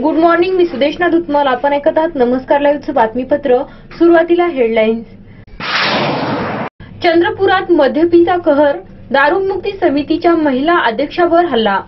Good morning मी सुदेशना धुतमाल. आपण ऐकत आहात नमस्कार लाईव्हचं बातमीपत्र. सुरुवातीला हेडलाईन्स चंद्रपुरात मद्यपीचा कहर. दारूमुक्ती समितीच्या महिला अध्यक्षावर हल्ला.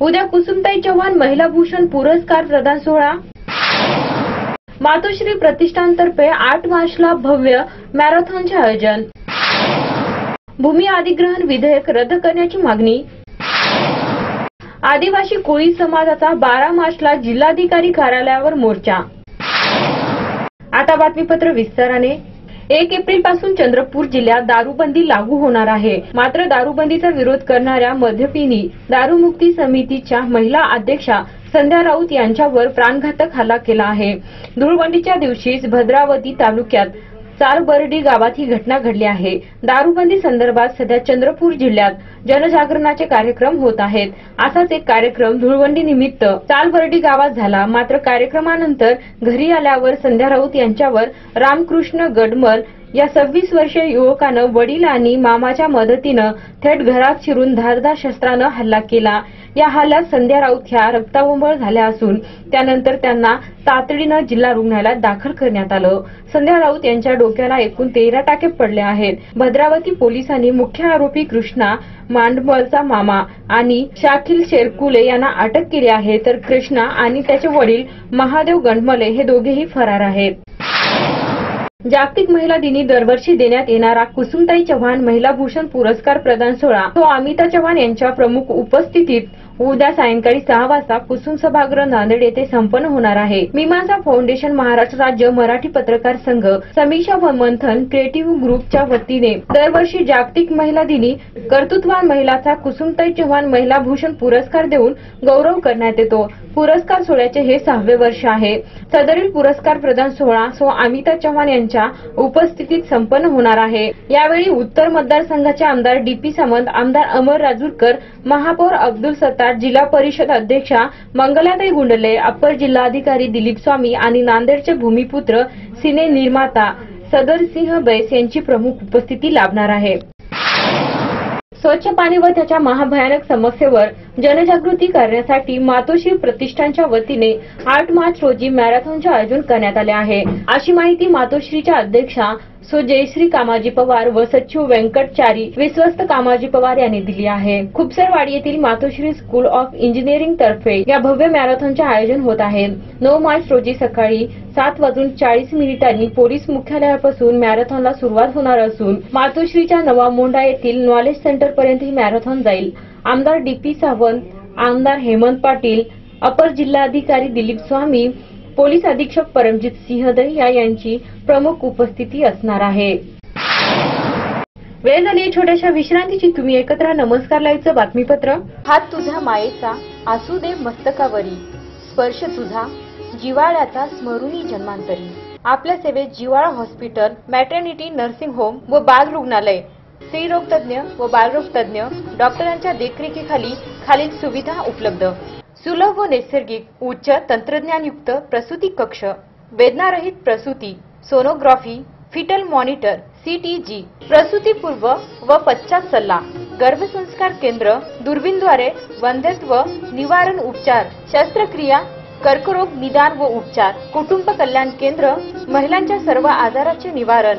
उद्या कुसुमताई चव्हाण महिला भूषण पुरस्कार प्रदान सोहळा. मातोश्री प्रतिष्ठानतर्फे आठ मार्चला भव्य मॅरेथॉनचे आयोजन. भूमी अधिग्रहण विधेयक रद्द करण्याची मागणी. आदिवासी कोळी समाजाचा बारा मार्चला जिल्हाधिकारी कार्यालयावर मोर्चा. आता बातमीपत्र विस्ताराने. एक एप्रिलपासून चंद्रपूर जिल्ह्यात दारूबंदी लागू होणार आहे. मात्र दारूबंदीचा विरोध करणाऱ्या मद्यपिनी दारूमुक्ती समितीच्या महिला अध्यक्षा संध्या राऊत यांच्यावर प्राणघातक हल्ला केला आहे. धुळबंदीच्या दिवशीच भद्रावती तालुक्यात चारबर्डी गावात ही घटना घडली आहे. दारूबंदी संदर्भात सध्या चंद्रपूर जिल्ह्यात जनजागरणाचे कार्यक्रम होत आहेत. असाच एक कार्यक्रम धुळवंडी निमित्त चालबर्डी गावात झाला. मात्र कार्यक्रमानंतर घरी आल्यावर संध्या राऊत यांच्यावर रामकृष्ण गडमल या सव्वीस वर्षीय युवकानं वडील आणि मामाच्या मदतीनं थेट घरात शिरून धारदार शस्त्रानं हल्ला केला. या हल्ल्यात संध्या राऊत ह्या रक्ताबंबळ झाल्या असून त्यानंतर त्यांना तातडीनं जिल्हा रुग्णालयात दाखल करण्यात आलं. संध्या राऊत यांच्या डोक्याला एकूण तेरा टाके पडले आहेत. भद्रावती पोलिसांनी मुख्य आरोपी कृष्णा मांडबळचा मामा आणि शाखिल शेरकुले यांना अटक केली आहे. तर कृष्णा आणि त्याचे वडील महादेव गंडमले हे दोघेही फरार आहेत. जागतिक महिला दिनी दरवर्षी देण्यात येणारा कुसुमताई चव्हाण महिला भूषण पुरस्कार प्रदान सोहळा. तो अमिता चव्हाण यांच्या प्रमुख उपस्थितीत उद्या सायंकाळी सहा वाजता कुसुम सभागृह नांदेड येथे संपन्न होणार आहे. मीमांसा फाउंडेशन महाराष्ट्र राज्य मराठी पत्रकार संघ समीक्षा व मंथन क्रिएटिव्ह ग्रुपच्या वतीने दरवर्षी जागतिक महिला दिनी कर्तृत्वान महिलाचा कुसुमताई चव्हाण महिला भूषण पुरस्कार देऊन गौरव करण्यात येतो. पुरस्कार सोहळ्याचे हे सहावे वर्ष आहे. सदरील पुरस्कार प्रदान सोहळा सो अमिता चव्हाण यांच्या उपस्थितीत संपन्न होणार आहे. यावेळी उत्तर मतदारसंघाचे आमदार डी पी सामंत आमदार अमर राजूरकर महापौर अब्दुल सत्ता सत्तार जिल्हा परिषद अध्यक्षा मंगलाताई गुंडले अप्पर जिल्हाधिकारी दिलीप स्वामी आणि नांदेडचे भूमिपुत्र सिने निर्माता सदरसिंह बैस यांची प्रमुख उपस्थिती लाभणार आहे. स्वच्छ पाणी व त्याच्या महाभयानक समस्येवर जनजागृती करण्यासाठी मातोश्री प्रतिष्ठानच्या वतीने आठ मार्च रोजी मॅरेथॉनचे आयोजन करण्यात आले आहे. अशी माहिती मातोश्रीच्या अध्यक्षा सो जयश्री कामाजी पवार व सचिव व्यंकटचारी विश्वस्त कामाजी पवार यांनी दिली आहे. खुपसरवाडी येथील मातोश्री स्कूल ऑफ इंजिनिअरिंग तर्फे या भव्य मॅरेथॉनचे आयोजन होत आहे. नऊ मार्च रोजी सकाळी सात वाजून चाळीस मिनिटांनी पोलीस मुख्यालयापासून मॅरेथॉनला सुरुवात होणार असून मातोश्रीच्या नवा मोंढा येथील नॉलेज सेंटर पर्यंत ही मॅरेथॉन जाईल. आमदार डी पी सावंत आमदार हेमंत पाटील अपर जिल्हाधिकारी दिलीप स्वामी पोलीस अधीक्षक परमजित सिंह दहिया यांची प्रमुख उपस्थिती असणार आहे. वेळ झाली छोट्याशा विश्रांतीची. तुम्ही एकत्र नमस्कार लाईव्हचं बातमीपत्र. हात तुझा मायेचा आसू दे मस्तकावरी. स्पर्श तुझा जिवाळ्याचा स्मरुणी जन्मांतरी. आपल्या सेवेत जिवाळा हॉस्पिटल मॅटर्निटी नर्सिंग होम व बाल रुग्णालय. स्त्रीरोगतज्ञ व बालरोग तज्ञ डॉक्टरांच्या देखरेखीखाली खालील सुविधा उपलब्ध. सुलभ व नैसर्गिक उच्च तंत्रज्ञानयुक्त प्रसूती कक्ष वेदनारहित प्रसूती सोनोग्राफी फिटल मॉनिटर सीटीजी प्रसूतीपूर्व व पश्चात सल्ला गर्भसंस्कार केंद्र दुर्बीनद्वारे वंध्यत्व निवारण उपचार शस्त्रक्रिया कर्करोग निदान व उपचार कुटुंब कल्याण केंद्र महिलांच्या सर्व आजाराचे निवारण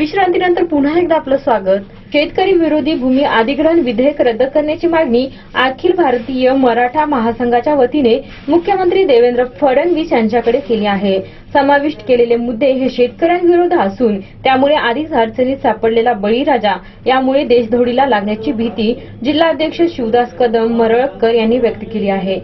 विश्रांतीनंतर पुन्हा एकदा आपलं स्वागत. शेतकरी विरोधी भूमी अधिग्रहण विधेयक रद्द करण्याची मागणी अखिल भारतीय मराठा महासंघाच्या वतीने मुख्यमंत्री देवेंद्र फडणवीस यांच्याकडे केली आहे. समाविष्ट केलेले मुद्दे हे शेतकऱ्यांविरोध असून त्यामुळे आधीच अडचणीत सापडलेला बळीराजा यामुळे देशधोडीला लागण्याची भीती जिल्हाध्यक्ष शिवदास कदम मरळकर यांनी व्यक्त केली आहे.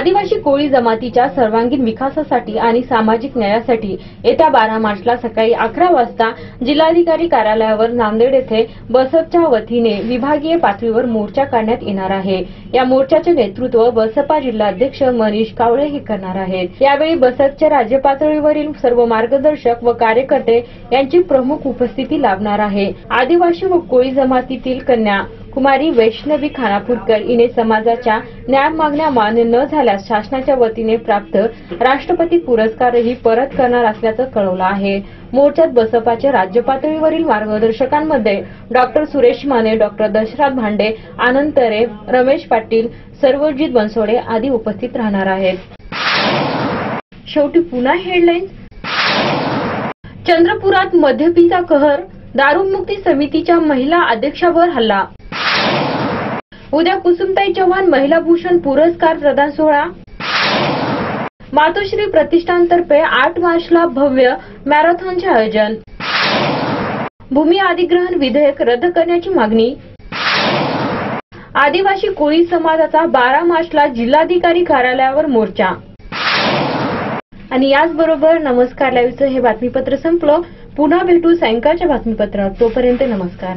आदिवासी कोळी जमातीच्या सर्वांगीण विकासासाठी आणि सामाजिक न्यायासाठी येत्या बारा मार्चला सकाळी अकरा वाजता जिल्हाधिकारी कार्यालयावर नांदेड येथे बसपच्या वतीने विभागीय पातळीवर मोर्चा काढण्यात येणार आहे. या मोर्चाचे नेतृत्व बसपा जिल्हाध्यक्ष मनीष कावळे हे करणार आहेत. यावेळी बसपच्या राज्य पातळीवरील सर्व मार्गदर्शक व कार्यकर्ते यांची प्रमुख उपस्थिती लाभणार आहे. आदिवासी व कोळी जमातीतील कन्या कुमारी वैष्णवी खानापूरकर हिने समाजाच्या न्याय मागण्या मान्य न झाल्यास शासनाच्या वतीने प्राप्त राष्ट्रपती पुरस्कारही परत करणार असल्याचं कळवलं आहे. मोर्चात बसपाच्या राज्य पातळीवरील मार्गदर्शकांमध्ये डॉक्टर सुरेश माने डॉक्टर दशरथ भांडे आनंद तरे रमेश पाटील सर्वजित बनसोडे आदी उपस्थित राहणार आहेत. शेवटी पुन्हा हेडलाईन चंद्रपुरात मद्यपीचा कहर दारूमुक्ती समितीच्या महिला अध्यक्षावर हल्ला. उद्या कुसुमताई चव्हाण महिला भूषण पुरस्कार प्रदान सोहळा. मातोश्री प्रतिष्ठानतर्फे आठ मार्चला भव्य मॅरेथॉनचे आयोजन. भूमी अधिग्रहण विधेयक रद्द करण्याची मागणी. आदिवासी कोळी समाजाचा बारा मार्चला जिल्हाधिकारी कार्यालयावर मोर्चा. आणि याचबरोबर नमस्कार लाईव्हचं हे बातमीपत्र संपलं. पुन्हा भेटू सायंकाळच्या बातमीपत्रात. तोपर्यंत नमस्कार.